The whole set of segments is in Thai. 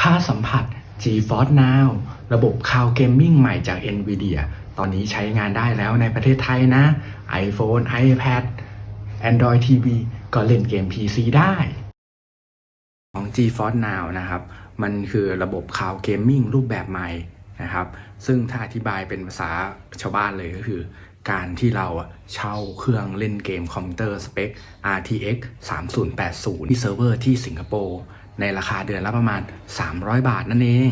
ค่าสัมผัส GeForce Now ระบบ Cloud Gaming ใหม่จาก NVIDIA ตอนนี้ใช้งานได้แล้วในประเทศไทยนะ iPhone iPad Android TV ก็เล่นเกม PC ได้ของ GeForce Now นะครับ มันคือระบบ Cloud Gaming รูปแบบใหม่นะครับ ซึ่งถ้าอธิบายเป็นภาษาชาวบ้านเลยก็คือ การที่เราเช่าเครื่องเล่นเกมคอมพิวเตอร์สเปค RTX 3080 ที่เซิร์ฟเวอร์ที่สิงคโปร์ ในราคาเดือนละประมาณ 300 บาทนั่นเอง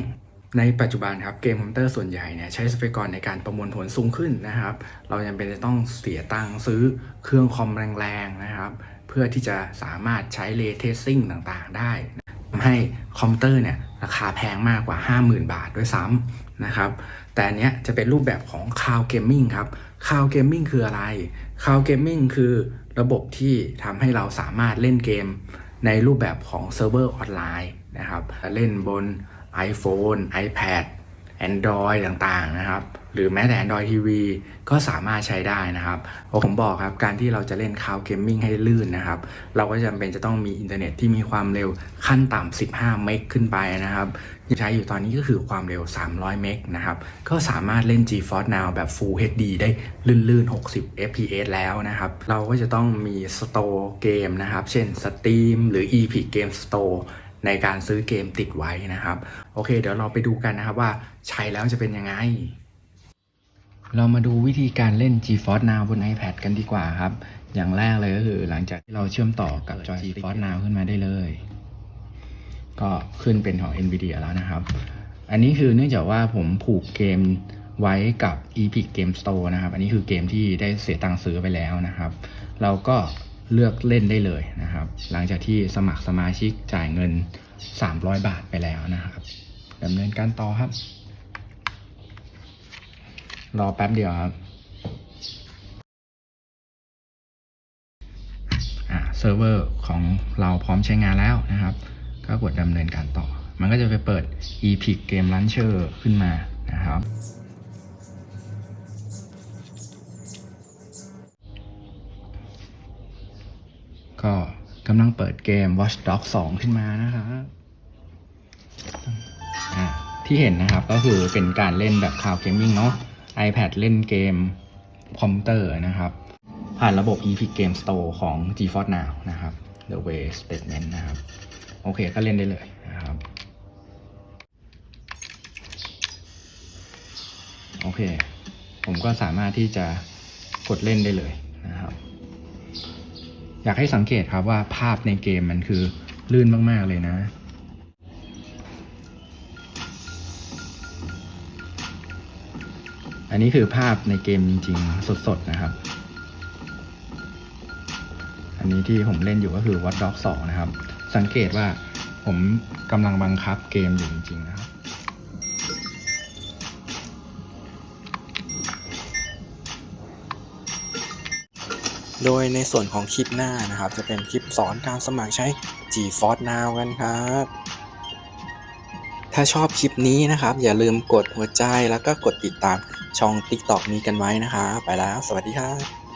ในปัจจุบันครับเกมคอมพิวเตอร์ส่วนใหญ่เนี่ยใช้ทรัพยากรในการประมวลผลสูงขึ้นนะครับ เราจำเป็นจะต้องเสียตังค์ซื้อเครื่องคอมแรงๆนะครับ เพื่อที่จะสามารถใช้เลเทสซิ่งต่างๆได้ทำให้คอมพิวเตอร์เนี่ยราคาแพงมากกว่า 50,000 บาทด้วยซ้ำนะครับ แต่อันเนี้ยจะเป็นรูปแบบของ Cloud Gaming ครับ Cloud Gaming คืออะไร Cloud Gaming คือระบบที่ทำให้เราสามารถเล่นเกม ในรูปแบบของเซิร์ฟเวอร์ออนไลน์นะครับ เล่นบน iPhone iPad Android ต่างๆนะครับ หรือแม้แต่ Android TV ก็สามารถใช้ได้นะครับผมบอกครับการที่เราจะเล่น Cloud Gaming ให้ลื่นนะครับ เราก็จำเป็นจะต้องมีอินเทอร์เน็ตที่มีความเร็วขั้นต่ำ15 เมกขึ้นไปนะครับที่ใช้อยู่ตอนนี้ก็คือความเร็ว 300 เมกนะครับ ก็สามารถเล่น GeForce Now แบบ Full HD ได้ลื่นๆ 60 fps แล้วนะครับ เราก็จะต้องมี Store เกมนะครับ เช่น Steam หรือ Epic Game Store ในการซื้อเกมติดไว้นะครับ โอเค เดี๋ยวเราไปดูกันนะครับว่าใช้แล้วจะเป็นยังไง เรามาดูวิธีการเล่น GeForce Now บน iPad กันดีกว่าครับ อย่างแรกเลยก็คือหลังจากที่เราเชื่อมต่อกับจอ GeForce Now ขึ้นมาได้เลย ก็ขึ้นเป็นของ NVIDIA แล้วนะครับ อันนี้คือเนื่องจากว่าผมผูกเกมไว้กับ Epic Game Store นะครับ อันนี้คือเกมที่ได้เสียตังค์ซื้อไปแล้วนะครับ เราก็เลือกเล่นได้เลยนะครับ หลังจากที่สมัครสมาชิกจ่ายเงิน 300 บาทไปแล้วนะครับดำเนินการต่อครับ รอแป๊บเดียวครับอ่าเซิร์ฟเวอร์ของเราพร้อมใช้งานแล้วนะครับ ก็กดดำเนินการต่อ มันก็จะไปเปิด Epic Game Launcher ขึ้นมานะครับ ก็กำลังเปิดเกม Watch Dogs 2 ขึ้นมานะครับอ่าที่เห็นนะครับก็คือเป็นการเล่นแบบ Cloud Gaming เนาะ iPad เล่นเกมคอมพิวเตอร์นะครับ ผ่านระบบ Epic Game Store ของ GeForce Now นะครับ The Way Statement นะครับ โอเคก็เล่นได้เลยนะครับ โอเค ผมก็สามารถที่จะกดเล่นได้เลยนะครับ อยากให้สังเกตครับว่าภาพในเกมมันคือลื่นมาก ๆ เลยนะ อันนี้คือภาพในเกมจริง ๆ สดๆนะครับ อันนี้ที่ผมเล่นอยู่ก็คือ Watch Dogs 2 นะครับ สังเกตว่าผมกำลังบังคับเกมอยู่จริง ๆ นะครับโดยในส่วนของคลิปหน้านะครับ จะเป็นคลิปสอนการสมัครใช้ GeForce Now กันครับ ถ้าชอบคลิปนี้นะครับ อย่าลืมกดหัวใจแล้วก็กดติดตามช่อง TikTok นี้กันไว้นะครับไปแล้ว สวัสดีครับ